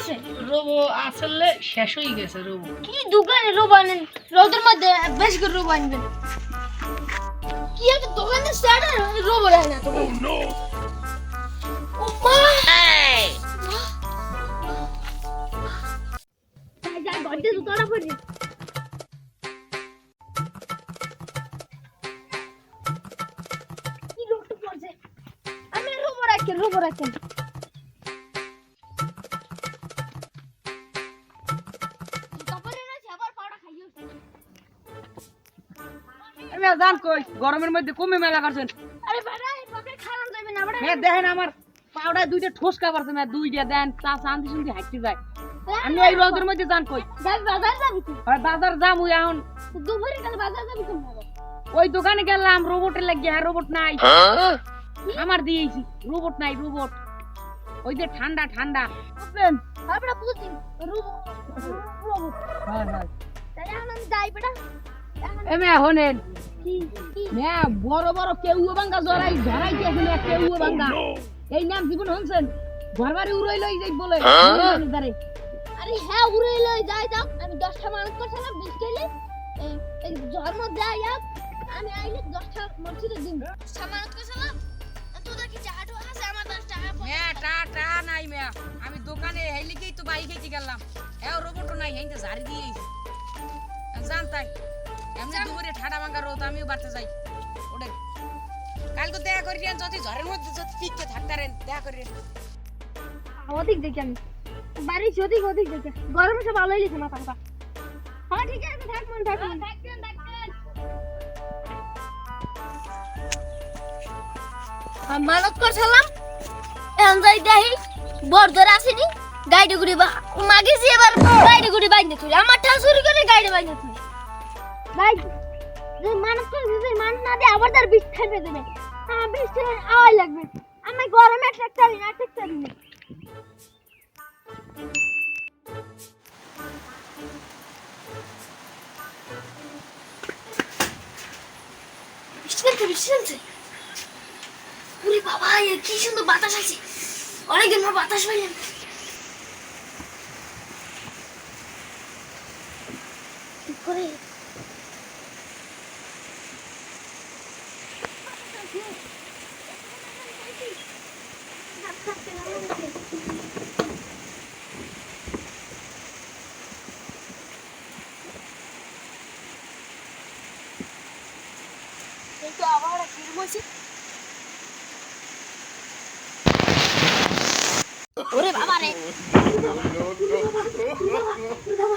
আছে? রোবো আসলে শেষ হয়ে গেছে রোবো। কি দোকানে রোব আনেন? রোদের মধ্যে বেশ করে রোব আনবেন। কি একটা দোকানে রোব না তো? দোকানে পড়ি কি লোকটা পড়ছে আমি রোব রাখেন রোব রাখেন আমি জান কই গরমের মধ্যে কমে মেলা করছেন। আরে বাড়া এই পকেট খারাপ যাবে না বাড়া হ্যাঁ দেখেন আমার পাউডার দুইটা ঠোসকা পারছে না দুইটা দেন চা শান্তি শান্তি হাঁটতে যায়। আমি এই রোদের মধ্যে জান কই বাজার যাবি তুই আর বাজার যাম ওই এখন। দুপুরে কাল বাজার যাবি তুমি ওই দোকানে গেলাম রোবটের লাগিয়ে হ্যাঁ রোবট নাই। আমার দিয়েছি রোবট নাই রোবট ওই যে ঠান্ডা ঠান্ডা। বুঝলেন আমরা বুঝি রুব রুব হ্যাঁ হ্যাঁ। তাই এখন আমি যাই বেটা। এখন এমে হনেন না বড় বড় কেউ বাঙ্গা জড়াই ধরাই দিয়েছিল কেউ বাঙ্গা এই নাম জীবন হনছেন? ঘর বাড়ি উড়াই লই যাই বলে আরে হ্যাঁ উড়ে লই যাই যাও আমি দশটা মানুষ করছিলাম বিশ কেলে এই জন্ম যাই যাও আমি আইলে দশটা মসজিদে দিন। সামানত করছিলাম তোদের কি চাহাটো আছে? আমার দশ টাকা টা টা নাই মেয়া। আমি দোকানে হেলিকেই তো বাইক গেলাম। হ্যাঁ রোবটও নাই হেঁটে ঝাড়ি দিয়ে জান তাই। এমনি দুপুরে ঠাডা রোদ আমিও বাড়তে যাই। ওটা কালকে দেখা করি যদি ঝড়ের মধ্যে যদি পিককে থাকতারেন দেখা করি অধিক দেখি আমি। বাড়ি অধিক অধিক দেখি। গরমে সব আলোই লিখে মাথা কথা হ্যাঁ ঠিক আছে থাকবেন থাকবেন থাকবেন থাকবেন মানত করছিলাম। এখন যাই দেখি বর্ধর আসেনি। গাইডে গুড়ি মাগেছি এবার গাইডে গুড়ি বাইন্দে তুই আমার চুরি করে গাইডে বাইন্দে তুই গাই যে মানত করে যদি মান না দে আবার তার বিষ খাইবে দেবে হ্যাঁ বিষ খেলে আওয়াই লাগবে। আমি গরমে ট্রাক্টরি না ট্রাক্টরি না বাবা কি সুন্দর বাতাস আছে অনেকদিন বাতাস পাইলাম। করে? কিন্তু আবার কিরম হয়েছে? ওরে বাবা রে। বাবা বাবা